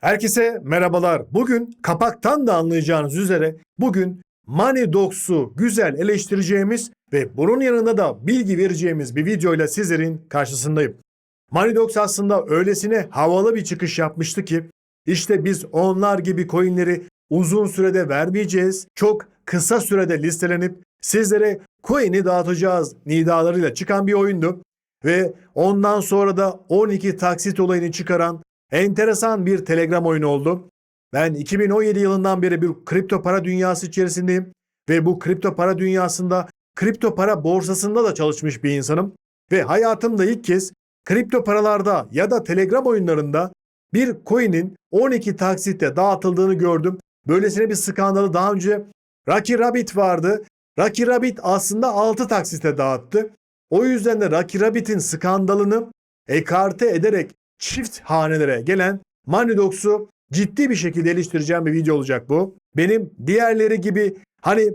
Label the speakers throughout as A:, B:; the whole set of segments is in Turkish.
A: Herkese merhabalar. Bugün kapaktan da anlayacağınız üzere bugün Money Dogs'u güzel eleştireceğimiz ve bunun yanında da bilgi vereceğimiz bir videoyla sizlerin karşısındayım. Money Dogs aslında öylesine havalı bir çıkış yapmıştı ki işte biz onlar gibi coinleri uzun sürede vermeyeceğiz. Çok kısa sürede listelenip sizlere coin'i dağıtacağız nidalarıyla çıkan bir oyundu. Ve ondan sonra da 12 taksit olayını çıkaran enteresan bir Telegram oyunu oldu. Ben 2017 yılından beri bir kripto para dünyası içerisindeyim ve bu kripto para dünyasında kripto para borsasında da çalışmış bir insanım ve hayatımda ilk kez kripto paralarda ya da Telegram oyunlarında bir coin'in 12 taksitte dağıtıldığını gördüm. Böylesine bir skandalı daha önce Rocky Rabbit vardı. Rocky Rabbit aslında 6 taksite dağıttı. O yüzden de Rocky Rabbit'in skandalını ekarte ederek çift hanelere gelen Money Dogs'u ciddi bir şekilde eleştireceğim bir video olacak bu. Benim diğerleri gibi hani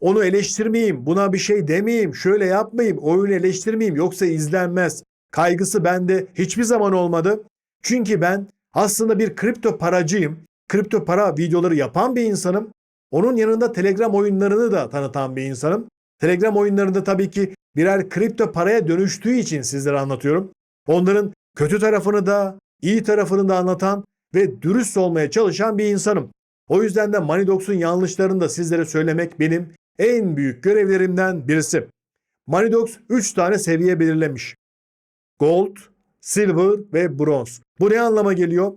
A: onu eleştirmeyeyim, buna bir şey demeyeyim, şöyle yapmayayım, oyunu eleştirmeyeyim yoksa izlenmez. Kaygısı bende hiçbir zaman olmadı. Çünkü ben aslında bir kripto paracıyım. Kripto para videoları yapan bir insanım. Onun yanında Telegram oyunlarını da tanıtan bir insanım. Telegram oyunlarında tabii ki birer kripto paraya dönüştüğü için sizlere anlatıyorum. Onların kötü tarafını da, iyi tarafını da anlatan ve dürüst olmaya çalışan bir insanım. O yüzden de Money Dogs'un yanlışlarını da sizlere söylemek benim en büyük görevlerimden birisi. Dogs 3 tane seviye belirlemiş. Gold, Silver ve Bronze. Bu ne anlama geliyor?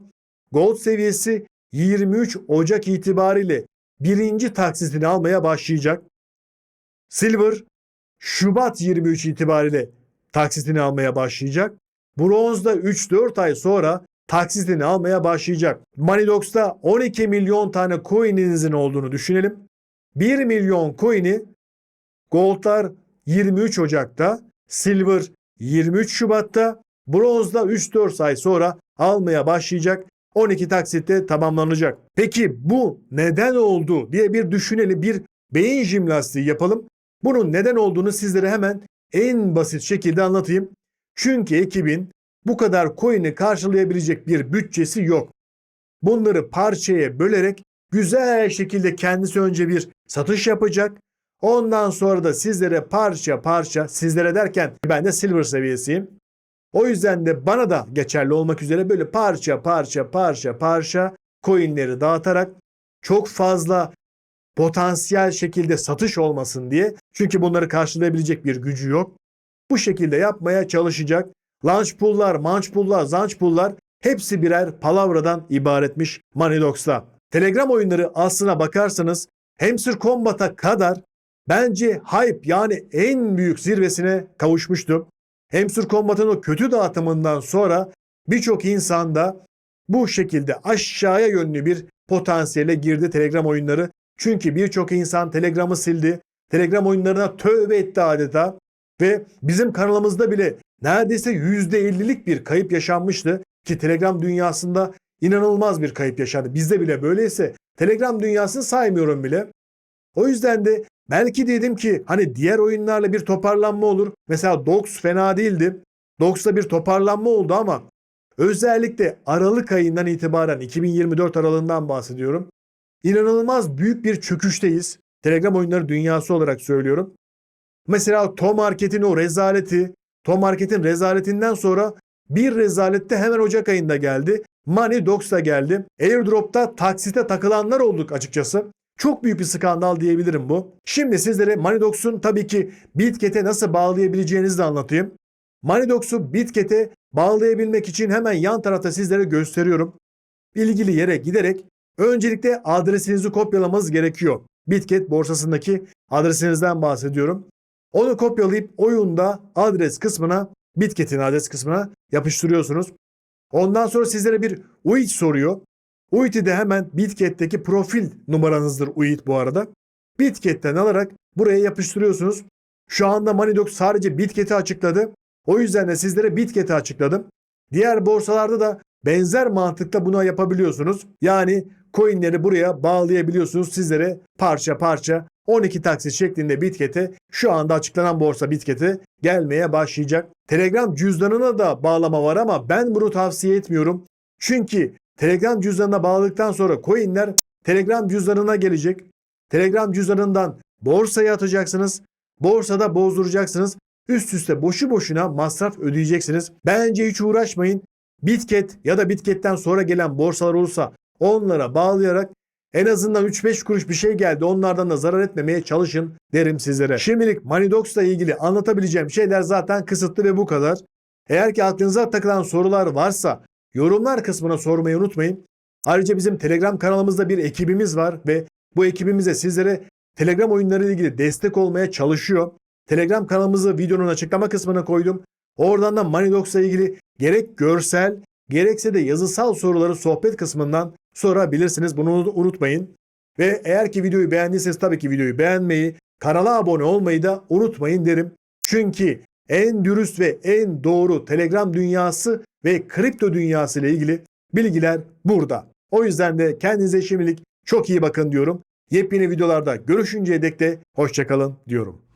A: Gold seviyesi 23 Ocak itibariyle birinci taksitini almaya başlayacak. Silver Şubat 23 itibariyle taksitini almaya başlayacak. Bronzda 3-4 ay sonra taksitini almaya başlayacak. Moneydogs'ta 12 milyon tane coin'inizin olduğunu düşünelim. 1 milyon coin'i Gold'lar 23 Ocak'ta, Silver 23 Şubat'ta, Bronzda 3-4 ay sonra almaya başlayacak. 12 taksitte tamamlanacak. Peki bu neden oldu diye bir düşünelim, bir beyin jimnastiği yapalım. Bunun neden olduğunu sizlere hemen en basit şekilde anlatayım. Çünkü ekibin bu kadar coin'i karşılayabilecek bir bütçesi yok. Bunları parçaya bölerek güzel şekilde kendisi önce bir satış yapacak. Ondan sonra da sizlere parça parça, sizlere derken ben de silver seviyesiyim. O yüzden de bana da geçerli olmak üzere böyle parça parça parça parça coin'leri dağıtarak çok fazla potansiyel şekilde satış olmasın diye çünkü bunları karşılayabilecek bir gücü yok. Bu şekilde yapmaya çalışacak. Launch pool'lar, manch pool'lar, zanch pool'lar hepsi birer palavradan ibaretmiş Moneydogs'ta. Telegram oyunları aslına bakarsanız Hamster Combat'a kadar bence hype yani en büyük zirvesine kavuşmuştu. Hamster Combat'ın o kötü dağıtımından sonra birçok insan da bu şekilde aşağıya yönlü bir potansiyele girdi Telegram oyunları. Çünkü birçok insan Telegram'ı sildi. Telegram oyunlarına tövbe etti adeta. Ve bizim kanalımızda bile neredeyse %50'lik bir kayıp yaşanmıştı. Ki Telegram dünyasında inanılmaz bir kayıp yaşandı. Bizde bile böyleyse Telegram dünyasını saymıyorum bile. O yüzden de belki dedim ki hani diğer oyunlarla bir toparlanma olur. Mesela Dogs fena değildi. Dogs'ta bir toparlanma oldu ama özellikle Aralık ayından itibaren 2024 aralığından bahsediyorum. İnanılmaz büyük bir çöküşteyiz. Telegram oyunları dünyası olarak söylüyorum. Mesela Tom Market'in o rezaleti, Tom Market'in rezaletinden sonra bir rezalette hemen Ocak ayında geldi. Money Dogs da geldi. Airdrop'ta taksite takılanlar olduk açıkçası. Çok büyük bir skandal diyebilirim bu. Şimdi sizlere Money Dogs'un tabii ki Bitket'e nasıl bağlayabileceğinizi de anlatayım. Money Dogs'u Bitket'e bağlayabilmek için hemen yan tarafta sizlere gösteriyorum. İlgili yere giderek öncelikle adresinizi kopyalamanız gerekiyor. Bitget borsasındaki adresinizden bahsediyorum. Onu kopyalayıp oyunda adres kısmına, Bitket'in adres kısmına yapıştırıyorsunuz. Ondan sonra sizlere bir UID soruyor. UID'i de hemen Bitket'teki profil numaranızdır UID bu arada. Bitket'ten alarak buraya yapıştırıyorsunuz. Şu anda Moneydogs sadece Bitket'i açıkladı. O yüzden de sizlere Bitket'i açıkladım. Diğer borsalarda da benzer mantıkta buna yapabiliyorsunuz. Yani coinleri buraya bağlayabiliyorsunuz. Sizlere parça parça 12 taksit şeklinde Bitket'e şu anda açıklanan borsa Bitket'e gelmeye başlayacak. Telegram cüzdanına da bağlama var ama ben bunu tavsiye etmiyorum. Çünkü Telegram cüzdanına bağladıktan sonra coinler Telegram cüzdanına gelecek. Telegram cüzdanından borsaya atacaksınız. Borsada bozduracaksınız. Üst üste boşu boşuna masraf ödeyeceksiniz. Bence hiç uğraşmayın. Bitget ya da Bitket'ten sonra gelen borsalar olursa onlara bağlayarak en azından 3-5 kuruş bir şey geldi. Onlardan da zarar etmemeye çalışın derim sizlere. Şimdilik Manidox ile ilgili anlatabileceğim şeyler zaten kısıtlı ve bu kadar. Eğer ki aklınıza takılan sorular varsa yorumlar kısmına sormayı unutmayın. Ayrıca bizim Telegram kanalımızda bir ekibimiz var ve bu ekibimize sizlere Telegram oyunları ile ilgili destek olmaya çalışıyor. Telegram kanalımızı videonun açıklama kısmına koydum. Oradan da Manidox ile ilgili gerek görsel gerekse de yazısal soruları sohbet kısmından sorabilirsiniz. Bunu unutmayın. Ve eğer ki videoyu beğendiyseniz tabii ki videoyu beğenmeyi, kanala abone olmayı da unutmayın derim. Çünkü en dürüst ve en doğru Telegram dünyası ve kripto dünyası ile ilgili bilgiler burada. O yüzden de kendinize şimdilik çok iyi bakın diyorum. Yepyeni videolarda görüşünceye dek de hoşçakalın diyorum.